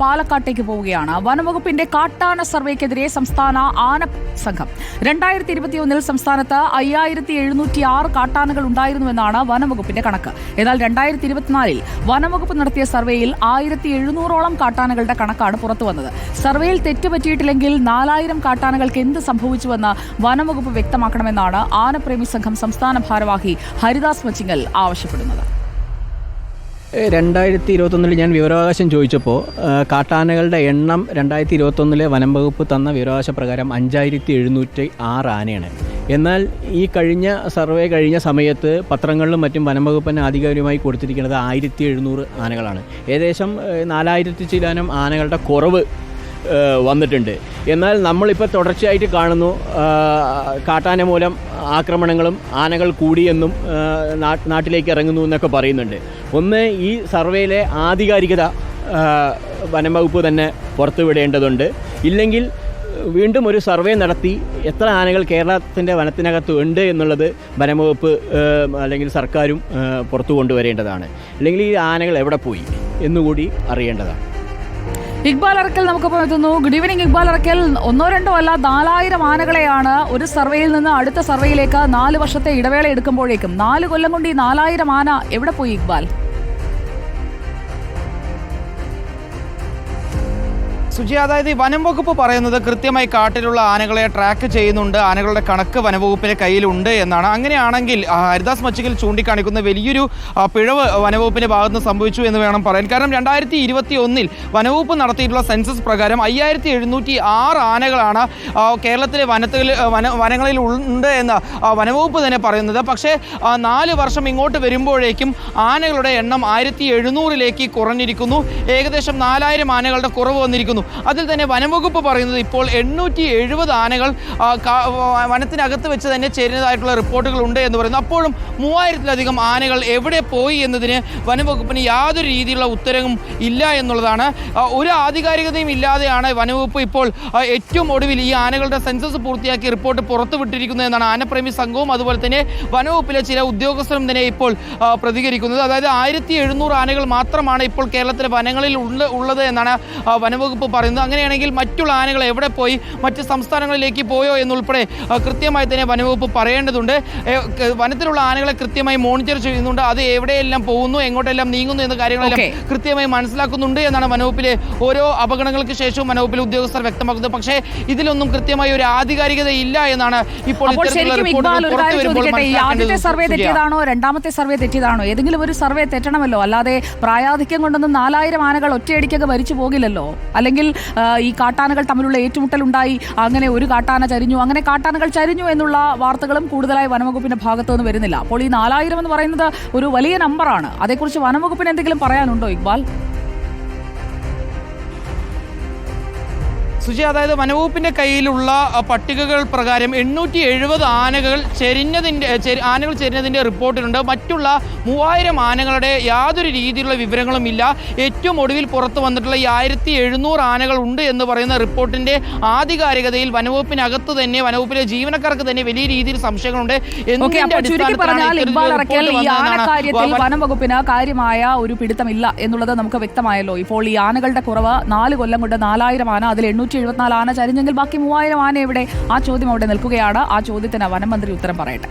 പാലക്കാട്ടേക്ക് പോവുകയാണ്. വനംവകുപ്പിന്റെ കാട്ടാന സർവേക്കെതിരെ സംസ്ഥാന ആന സംഘം. രണ്ടായിരത്തി ഇരുപത്തിയൊന്നിൽ സംസ്ഥാനത്ത് അയ്യായിരത്തി എഴുന്നൂറ്റി ആറ് കാട്ടാനകൾ ഉണ്ടായിരുന്നുവെന്നാണ് വനംവകുപ്പിന്റെ കണക്ക്. എന്നാൽ രണ്ടായിരത്തി ഇരുപത്തിനാലിൽ വനംവകുപ്പ് നടത്തിയ സർവേയിൽ ആയിരത്തി എഴുന്നൂറോളം കാട്ടാനകളുടെ കണക്കാണ് പുറത്തുവന്നത്. സർവേയിൽ തെറ്റുപറ്റിയിട്ടില്ലെങ്കിൽ നാലായിരം കാട്ടാനകൾക്ക് എന്ത് സംഭവിച്ചുവെന്ന് വനംവകുപ്പ് വ്യക്തമാക്കണമെന്നാണ് ആനപ്രേമി സംഘം സംസ്ഥാന ഭാരവാഹി ഹരിദാസ് മച്ചിങ്ങൽ ആവശ്യപ്പെടുന്നത്. രണ്ടായിരത്തി ഇരുപത്തൊന്നിൽ ഞാൻ വിവരാവകാശം ചോദിച്ചപ്പോൾ കാട്ടാനകളുടെ എണ്ണം രണ്ടായിരത്തി ഇരുപത്തൊന്നിലെ വനം വകുപ്പ് തന്ന വിവരാവകാശ പ്രകാരം അഞ്ചായിരത്തി എഴുന്നൂറ്റി ആറ് ആനയാണ്. എന്നാൽ ഈ കഴിഞ്ഞ സർവേ കഴിഞ്ഞ സമയത്ത് പത്രങ്ങളിലും മറ്റും വനം വകുപ്പിന് ആധികാരികമായി കൊടുത്തിരിക്കുന്നത് ആയിരത്തി എഴുന്നൂറ് ആനകളാണ്. ഏകദേശം നാലായിരത്തി ചിലാനം ആനകളുടെ കുറവ് വന്നിട്ടുണ്ട്. എന്നാൽ നമ്മളിപ്പോൾ തുടർച്ചയായിട്ട് കാണുന്നു. കാട്ടാന മൂലം ആക്രമണങ്ങളും ആനകൾ കൂടിയെന്നും നാട്ടിലേക്ക് ഇറങ്ങുന്നു എന്നൊക്കെ പറയുന്നുണ്ട്. ഒന്ന് ഈ സർവേയിലെ ആധികാരികത വനം വകുപ്പ് തന്നെ പുറത്തുവിടേണ്ടതുണ്ട്. ഇല്ലെങ്കിൽ വീണ്ടും ഒരു സർവേ നടത്തി എത്ര ആനകൾ കേരളത്തിന്റെ വനത്തിനകത്ത് ഉണ്ട് എന്നുള്ളത് വനംവകുപ്പ് അല്ലെങ്കിൽ സർക്കാരും പുറത്തു കൊണ്ടുവരേണ്ടതാണ് അല്ലെങ്കിൽ ഈ ആനകൾ എവിടെ പോയി എന്നുകൂടി അറിയേണ്ടതാണ്. ഇക്ബാൽ അറക്കൽ നമുക്കൊപ്പം എത്തുന്നു. Good evening Iqbal Arakkal. ഒന്നോ രണ്ടോ അല്ല നാലായിരം ആനകളെയാണ് ഒരു സർവേയിൽ നിന്ന് അടുത്ത സർവേയിലേക്ക് നാല് വർഷത്തെ ഇടവേള എടുക്കുമ്പോഴേക്കും. നാല് കൊല്ലം കൊണ്ട് ഈ നാലായിരം ആന എവിടെ പോയി ഇക്ബാൽ സുജി അതായത് ഈ വനം വകുപ്പ് പറയുന്നത് കൃത്യമായി കാട്ടിലുള്ള ആനകളെ ട്രാക്ക് ചെയ്യുന്നുണ്ട്. ആനകളുടെ കണക്ക് വനവകുപ്പിന്റെ കയ്യിലുണ്ട് എന്നാണ്. അങ്ങനെയാണെങ്കിൽ ഹരിദാസ് മച്ചിക്കിൽ ചൂണ്ടിക്കാണിക്കുന്ന വലിയൊരു പിഴവ് വനവകുപ്പിന്റെ ഭാഗത്ത് നിന്ന് സംഭവിച്ചു എന്ന് വേണം പറയാൻ. കാരണം രണ്ടായിരത്തി ഇരുപത്തി ഒന്നിൽ വനവകുപ്പ് നടത്തിയിട്ടുള്ള സെൻസസ് പ്രകാരം അയ്യായിരത്തി എഴുന്നൂറ്റി ആറ് ആനകളാണ് കേരളത്തിലെ വനത്തിൽ വന വനങ്ങളിൽ ഉണ്ട് എന്ന് വനവകുപ്പ് തന്നെ പറയുന്നത്. പക്ഷേ നാല് വർഷം ഇങ്ങോട്ട് വരുമ്പോഴേക്കും ആനകളുടെ എണ്ണം ആയിരത്തി എഴുന്നൂറിലേക്ക് കുറഞ്ഞിരിക്കുന്നു. ഏകദേശം നാലായിരം ആനകളുടെ കുറവ് വന്നിരിക്കുന്നു. അതിൽ തന്നെ വനംവകുപ്പ് പറയുന്നത് ഇപ്പോൾ എണ്ണൂറ്റി എഴുപത് ആനകൾ വനത്തിനകത്ത് വെച്ച് തന്നെ ചേരുന്നതായിട്ടുള്ള റിപ്പോർട്ടുകൾ ഉണ്ട് എന്ന് പറയുന്നു. അപ്പോഴും മൂവായിരത്തിലധികം ആനകൾ എവിടെ പോയി എന്നതിന് വനംവകുപ്പിന് യാതൊരു രീതിയിലുള്ള ഉത്തരവും ഇല്ല എന്നുള്ളതാണ്. ഒരു ആധികാരികതയും ഇല്ലാതെയാണ് വനംവകുപ്പ് ഇപ്പോൾ ഏറ്റവും ഒടുവിൽ ഈ ആനകളുടെ സെൻസസ് പൂർത്തിയാക്കി റിപ്പോർട്ട് പുറത്തുവിട്ടിരിക്കുന്നത് എന്നാണ് ആനപ്രേമി സംഘവും അതുപോലെ തന്നെ വനവകുപ്പിലെ ചില ഉദ്യോഗസ്ഥരും തന്നെ ഇപ്പോൾ പ്രതികരിക്കുന്നത്. അതായത് ആയിരത്തി ആനകൾ മാത്രമാണ് ഇപ്പോൾ കേരളത്തിലെ വനങ്ങളിൽ ഉള്ള- ഉള്ളത് എന്നാണ് വനവകുപ്പ് പറയുന്നത് അങ്ങനെയാണെങ്കിൽ മറ്റുള്ള ആനകൾ എവിടെ പോയി? മറ്റ് സംസ്ഥാനങ്ങളിലേക്ക് പോയോ എന്നുൾപ്പെടെ കൃത്യമായി തന്നെ വനവകുപ്പ് പറയേണ്ടതുണ്ട്. വനത്തിലുള്ള ആനകളെ കൃത്യമായി മോണിറ്റർ ചെയ്യുന്നുണ്ട്. അത് എവിടെയെല്ലാം പോകുന്നു എങ്ങോട്ടെല്ലാം നീങ്ങുന്നു എന്ന കാര്യങ്ങളെല്ലാം കൃത്യമായി മനസ്സിലാക്കുന്നുണ്ട് എന്നാണ് വനവകുപ്പിലെ ഓരോ അപകടങ്ങൾക്ക് ശേഷവും വനവകുപ്പിലെ ഉദ്യോഗസ്ഥർ വ്യക്തമാക്കുന്നത്. പക്ഷേ ഇതിലൊന്നും കൃത്യമായി ഒരു ആധികാരികത ഇല്ല എന്നാണ് ഇപ്പോൾ ആദ്യത്തെ സർവേ തെറ്റിയതാണോ രണ്ടാമത്തെ സർവേ തെറ്റിയതാണോ? ഏതെങ്കിലും ഒരു സർവേ തെറ്റണമല്ലോ. അല്ലാതെ പ്രായാധിക്യം കൊണ്ടൊന്നും നാലായിരം ആനകൾ ഒറ്റയടിക്കൊക്കെ മരിച്ചു പോകില്ലല്ലോ. അല്ലെങ്കിൽ ഈ കാട്ടാനകൾ തമ്മിലുള്ള ഏറ്റുമുട്ടലുണ്ടായി അങ്ങനെ ഒരു കാട്ടാന ചരിഞ്ഞു. അങ്ങനെ കാട്ടാനകൾ ചരിഞ്ഞു എന്നുള്ള വാർത്തകളും കൂടുതലായി വനംവകുപ്പിന്റെ ഭാഗത്തു നിന്ന് വരുന്നില്ല. അപ്പോൾ ഈ നാലായിരം എന്ന് പറയുന്നത് ഒരു വലിയ നമ്പറാണ് അതേക്കുറിച്ച് വനംവകുപ്പിന് എന്തെങ്കിലും പറയാനുണ്ടോ ഇക്ബാൽ? സുജി അതായത് വനവകുപ്പിന്റെ കയ്യിലുള്ള പട്ടികകൾ പ്രകാരം എണ്ണൂറ്റി എഴുപത് ആനകൾ ചെരിഞ്ഞതിന്റെ ആനകൾ ചെരിഞ്ഞതിന്റെ റിപ്പോർട്ടിലുണ്ട്. മറ്റുള്ള മൂവായിരം ആനകളുടെ യാതൊരു രീതിയിലുള്ള വിവരങ്ങളും ഇല്ല. ഏറ്റവും ഒടുവിൽ പുറത്തു വന്നിട്ടുള്ള ഈ ആയിരത്തി എഴുന്നൂറ് ആനകൾ ഉണ്ട് എന്ന് പറയുന്ന റിപ്പോർട്ടിന്റെ ആധികാരികതയിൽ വനവകുപ്പിനകത്ത് തന്നെ വനവകുപ്പിലെ ജീവനക്കാർക്ക് തന്നെ വലിയ രീതിയിൽ സംശയങ്ങളുണ്ട്. വനംവകുപ്പിന് കാര്യമായ ഒരു പിടുത്തമില്ല എന്നുള്ളത് നമുക്ക് വ്യക്തമായല്ലോ. ഇപ്പോൾ ഈ ആനകളുടെ കുറവ് നാല് കൊല്ലം കൊണ്ട് നാലായിരം ആന അതിൽ എണ്ണൂറ്റി എഴുപത്തിനാല് ആന ചരിഞ്ഞെങ്കിൽ ബാക്കി മൂവായിരം ആന എവിടെ ആ ചോദ്യം അവിടെ നിൽക്കുകയാണ്. ആ ചോദ്യത്തിന് വനം മന്ത്രി ഉത്തരം പറയട്ടെ.